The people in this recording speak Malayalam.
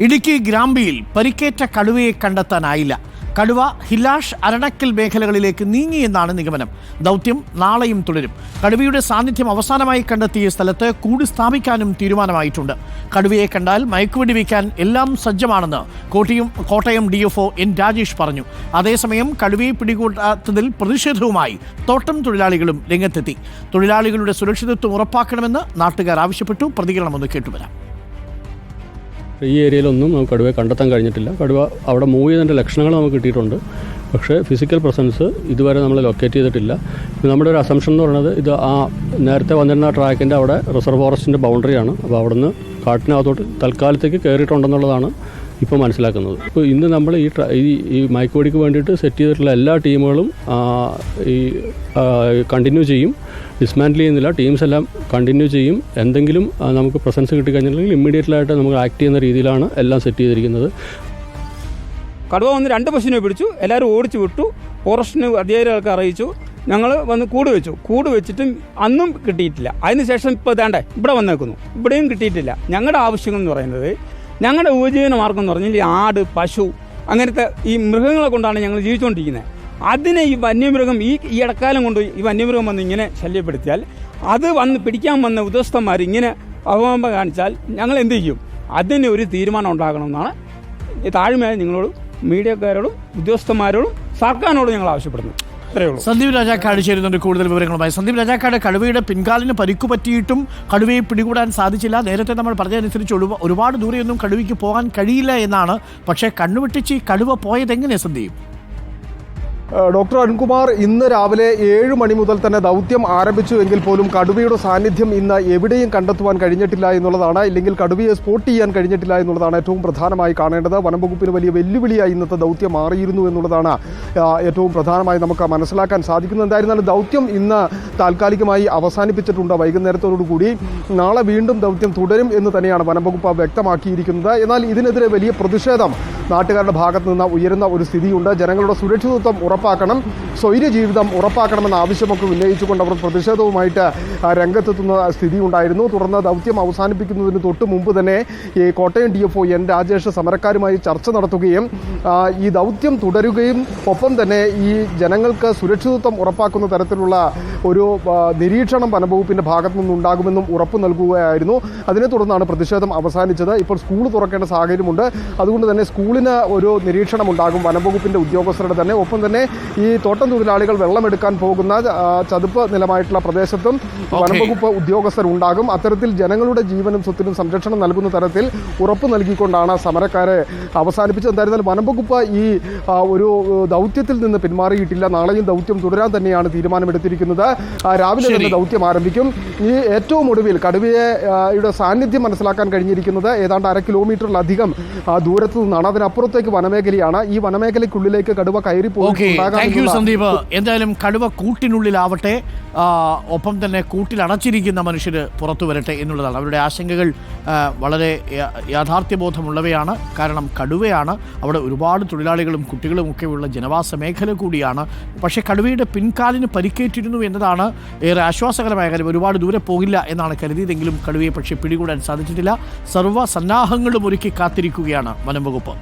ഇടുക്കി ഗ്രാമ്പിയിൽ പരിക്കേറ്റ കടുവയെ കണ്ടെത്താനായില്ല. കടുവ ഹിലാഷ് അരണക്കൽ മേഖലകളിലേക്ക് നീങ്ങിയെന്നാണ് നിഗമനം. ദൗത്യം നാളെയും തുടരും. കടുവയുടെ സാന്നിധ്യം അവസാനമായി കണ്ടെത്തിയ സ്ഥലത്ത് കൂട് സ്ഥാപിക്കാനും തീരുമാനമായിട്ടുണ്ട്. കടുവയെ കണ്ടാൽ മയക്കുവെടി വയ്ക്കാൻ എല്ലാം സജ്ജമാണെന്ന് Kottayam Kottayam D F N Rajesh പറഞ്ഞു. അതേസമയം കടുവയെ പിടികൂടാത്തതിൽ പ്രതിഷേധവുമായി തോട്ടം തൊഴിലാളികളും രംഗത്തെത്തി. തൊഴിലാളികളുടെ സുരക്ഷിതത്വം ഉറപ്പാക്കണമെന്ന് നാട്ടുകാർ ആവശ്യപ്പെട്ടു. പ്രതികരണമൊന്ന് കേട്ടുവരാം. ഈ ഏരിയയിലൊന്നും നമുക്ക് കടുവയെ കണ്ടെത്താൻ കഴിഞ്ഞിട്ടില്ല. കടുവ അവിടെ മൂവ് ചെയ്തതിന്റെ ലക്ഷണങ്ങൾ നമുക്ക് കിട്ടിയിട്ടുണ്ട്. പക്ഷേ ഫിസിക്കൽ പ്രസൻസ് ഇതുവരെ നമ്മൾ ലൊക്കേറ്റ് ചെയ്തിട്ടില്ല. നമ്മുടെ ഒരു അസംഷൻ എന്ന് പറയുന്നത് ഇത് ആ നേരത്തെ വന്നിരുന്ന ട്രാക്കിന്റെ അവിടെ റിസർവ് ഫോറസ്റ്റിന്റെ ബൗണ്ടറിയാണ് അപ്പോൾ അവിടുന്ന് കാട്ടിനകത്തോട്ട് തൽക്കാലത്തേക്ക് കയറിയിട്ടുണ്ടെന്നുള്ളതാണ് ഇപ്പോൾ മനസ്സിലാക്കുന്നത്. ഇപ്പോൾ ഇന്ന് നമ്മൾ ഈ ഈ മൈക്കോടിക്ക് വേണ്ടിയിട്ട് സെറ്റ് ചെയ്തിട്ടുള്ള എല്ലാ ടീമുകളും ഈ കണ്ടിന്യൂ ചെയ്യും. ഡിസ്മാൻഡിൽ ചെയ്യുന്നില്ല. ടീംസ് എല്ലാം കണ്ടിന്യൂ ചെയ്യും. എന്തെങ്കിലും നമുക്ക് പ്രസൻസ് കിട്ടിക്കഴിഞ്ഞിട്ടുണ്ടെങ്കിൽ ഇമ്മീഡിയറ്റ്ലായിട്ട് നമുക്ക് ആക്ട് ചെയ്യുന്ന രീതിയിലാണ് എല്ലാം സെറ്റ് ചെയ്തിരിക്കുന്നത്. കടുവ വന്ന് രണ്ട് പശുവിനെ പിടിച്ചു. എല്ലാവരും ഓടിച്ചു വിട്ടു. ഫോറസ്റ്റിന് അധികാരികൾക്ക് അറിയിച്ചു. ഞങ്ങൾ വന്ന് കൂട് വെച്ചു. കൂട് വെച്ചിട്ടും അന്നും കിട്ടിയിട്ടില്ല. അതിനുശേഷം ഇപ്പോൾ ഇതാണ്ടേ ഇവിടെ വന്നേക്കുന്നു. ഇവിടെയും കിട്ടിയിട്ടില്ല. ഞങ്ങളുടെ ആവശ്യങ്ങൾ എന്ന് പറയുന്നത് ഞങ്ങളുടെ ഉപജീവന മാർഗം എന്ന് പറഞ്ഞാൽ ഈ ആട് പശു അങ്ങനത്തെ ഈ മൃഗങ്ങളെ കൊണ്ടാണ് ഞങ്ങൾ ജീവിച്ചുകൊണ്ടിരിക്കുന്നത്. അതിനെ ഈ വന്യമൃഗം ഈ ഈ ഇടക്കാലം കൊണ്ട് ഈ വന്യമൃഗം വന്ന് ഇങ്ങനെ ശല്യപ്പെടുത്തിയാൽ അത് വന്ന് പിടിക്കാൻ വന്ന ഉദ്യോഗസ്ഥന്മാർ ഇങ്ങനെ അവമാനം കാണിച്ചാൽ ഞങ്ങൾ എന്ത് ചെയ്യും? അതിന് ഒരു തീരുമാനം ഉണ്ടാകണമെന്നാണ് താഴ്മയായി നിങ്ങളോടും മീഡിയക്കാരോടും ഉദ്യോഗസ്ഥന്മാരോടും സർക്കാരിനോടും ഞങ്ങൾ ആവശ്യപ്പെടുന്നു ഇത്രയേ ഉള്ളൂ സന്ദീപ് രാജാക്കാട് ചേരുന്നുണ്ട് കൂടുതൽ വിവരങ്ങളുമായി. സന്ദീപ് രാജാക്കാട് കടുവയുടെ പിൻകാലിന് പരിക്കു പറ്റിയിട്ടും കടുവയെ പിടികൂടാൻ സാധിച്ചില്ല. നേരത്തെ നമ്മൾ പറഞ്ഞതനുസരിച്ച് ഒരുപ- ഒരുപാട് ദൂരെയൊന്നും കടുവയ്ക്ക് പോകാൻ കഴിയില്ല എന്നാണ്. പക്ഷേ കണ്ണുവെട്ടിച്ച് കടുവ പോയതെങ്ങനെ സന്ദീപ്? ഡോക്ടർ അരുൺകുമാർ ഇന്ന് രാവിലെ ഏഴ് മണി മുതൽ തന്നെ ദൗത്യം ആരംഭിച്ചു എങ്കിൽ പോലും കടുവയുടെ സാന്നിധ്യം ഇന്ന് എവിടെയും കണ്ടെത്തുവാൻ കഴിഞ്ഞിട്ടില്ല എന്നുള്ളതാണ്. ഇല്ലെങ്കിൽ കടുവയെ സ്പോട്ട് ചെയ്യാൻ കഴിഞ്ഞിട്ടില്ല എന്നുള്ളതാണ് ഏറ്റവും പ്രധാനമായി കാണേണ്ടത്. വനംവകുപ്പിന് വലിയ വെല്ലുവിളിയായി ഇന്നത്തെ ദൗത്യം മാറിയിരുന്നു എന്നുള്ളതാണ് ഏറ്റവും പ്രധാനമായി നമുക്ക് മനസ്സിലാക്കാൻ സാധിക്കുന്നത്. എന്തായിരുന്നാലും ദൗത്യം ഇന്ന് താൽക്കാലികമായി അവസാനിപ്പിച്ചിട്ടുണ്ട് വൈകുന്നേരത്തോടുകൂടി. നാളെ വീണ്ടും ദൗത്യം തുടരും എന്ന് തന്നെയാണ് വനംവകുപ്പ് വ്യക്തമാക്കിയിരിക്കുന്നത്. എന്നാൽ ഇതിനെതിരെ വലിയ പ്രതിഷേധം നാട്ടുകാരുടെ ഭാഗത്ത് നിന്ന് ഉയരുന്ന ഒരു സ്ഥിതിയുണ്ട്. ജനങ്ങളുടെ സുരക്ഷിതത്വം ഉറപ്പാക്കണം. സ്വൈര്യ ജീവിതം ഉറപ്പാക്കണമെന്ന ആവശ്യമൊക്കെ ഉന്നയിച്ചുകൊണ്ട് അവർ പ്രതിഷേധവുമായിട്ട് രംഗത്തെത്തുന്ന സ്ഥിതി ഉണ്ടായിരുന്നു തുടർന്ന് ദൗത്യം അവസാനിപ്പിക്കുന്നതിന് തൊട്ട് മുമ്പ് തന്നെ ഈ Kottayam D F O N Rajesh സമരക്കാരുമായി ചർച്ച നടത്തുകയും ഈ ദൗത്യം തുടരുകയും ഒപ്പം തന്നെ ഈ ജനങ്ങൾക്ക് സുരക്ഷിതത്വം ഉറപ്പാക്കുന്ന തരത്തിലുള്ള ഒരു നിരീക്ഷണം വനംവകുപ്പിന്റെ ഭാഗത്തു നിന്നുണ്ടാകുമെന്നും ഉറപ്പ് നൽകുകയായിരുന്നു. അതിനെ തുടർന്നാണ് പ്രതിഷേധം അവസാനിച്ചത്. ഇപ്പോൾ സ്കൂൾ തുറക്കേണ്ട സാഹചര്യമുണ്ട്. അതുകൊണ്ട് തന്നെ സ്കൂളിന് ഒരു നിരീക്ഷണമുണ്ടാകും. വനംവകുപ്പിന്റെ ഉദ്യോഗസ്ഥരുടെ തന്നെ. ഒപ്പം തന്നെ ഈ തോട്ടം തൊഴിലാളികൾ വെള്ളമെടുക്കാൻ പോകുന്ന ചതുപ്പ് നിലമായിട്ടുള്ള പ്രദേശത്തും വനംവകുപ്പ് ഉദ്യോഗസ്ഥർ ഉണ്ടാകും അത്തരത്തിൽ ജനങ്ങളുടെ ജീവനും സ്വത്തിനും സംരക്ഷണം നൽകുന്ന തരത്തിൽ ഉറപ്പ് നൽകിക്കൊണ്ടാണ് സമരക്കാരെ അവസാനിപ്പിച്ചത്. എന്തായിരുന്നാലും വനംവകുപ്പ് ഈ ഒരു ദൗത്യത്തിൽ നിന്ന് പിന്മാറിയിട്ടില്ല. നാളെയും ദൗത്യം തുടരാൻ തന്നെയാണ് തീരുമാനമെടുത്തിരിക്കുന്നത്. രാവിലെ തന്നെ ദൗത്യം ആരംഭിക്കും. ഈ ഏറ്റവും ഒടുവിൽ കടുവയുടെ സാന്നിധ്യം മനസ്സിലാക്കാൻ കഴിഞ്ഞിരിക്കുന്നത് ഏതാണ്ട് അര കിലോമീറ്ററിലധികം ദൂരത്തു നിന്നാണ് നിന്നാണ് അതിനപ്പുറത്തേക്ക് വനമേഖലയാണ്. ഈ വനമേഖലയ്ക്കുള്ളിലേക്ക് കടുവ കയറി പോകും സന്ദീപ്. എന്തായാലും കടുവ കൂട്ടിനുള്ളിലാവട്ടെ. ഒപ്പം തന്നെ കൂട്ടിൽ അടച്ചിരിക്കുന്ന മനുഷ്യർ പുറത്തു വരട്ടെ എന്നുള്ളതാണ്. അവരുടെ ആശങ്കകൾ വളരെ യാഥാർത്ഥ്യബോധമുള്ളവയാണ്. കാരണം കടുവയാണ്. അവിടെ ഒരുപാട് തൊഴിലാളികളും കുട്ടികളും ഒക്കെയുള്ള ജനവാസ മേഖല കൂടിയാണ്. പക്ഷേ കടുവയുടെ പിൻകാലിന് പരിക്കേറ്റിരുന്നു എന്നതാണ് ഏറെ ആശ്വാസകരമായ കാര്യം. ഒരുപാട് ദൂരെ പോകില്ല എന്നാണ് കരുതിയതെങ്കിലും കടുവയെ പക്ഷേ പിടികൂടാൻ സാധിച്ചിട്ടില്ല. സർവ സന്നാഹങ്ങളും ഒരുക്കി കാത്തിരിക്കുകയാണ് വനം വകുപ്പ്.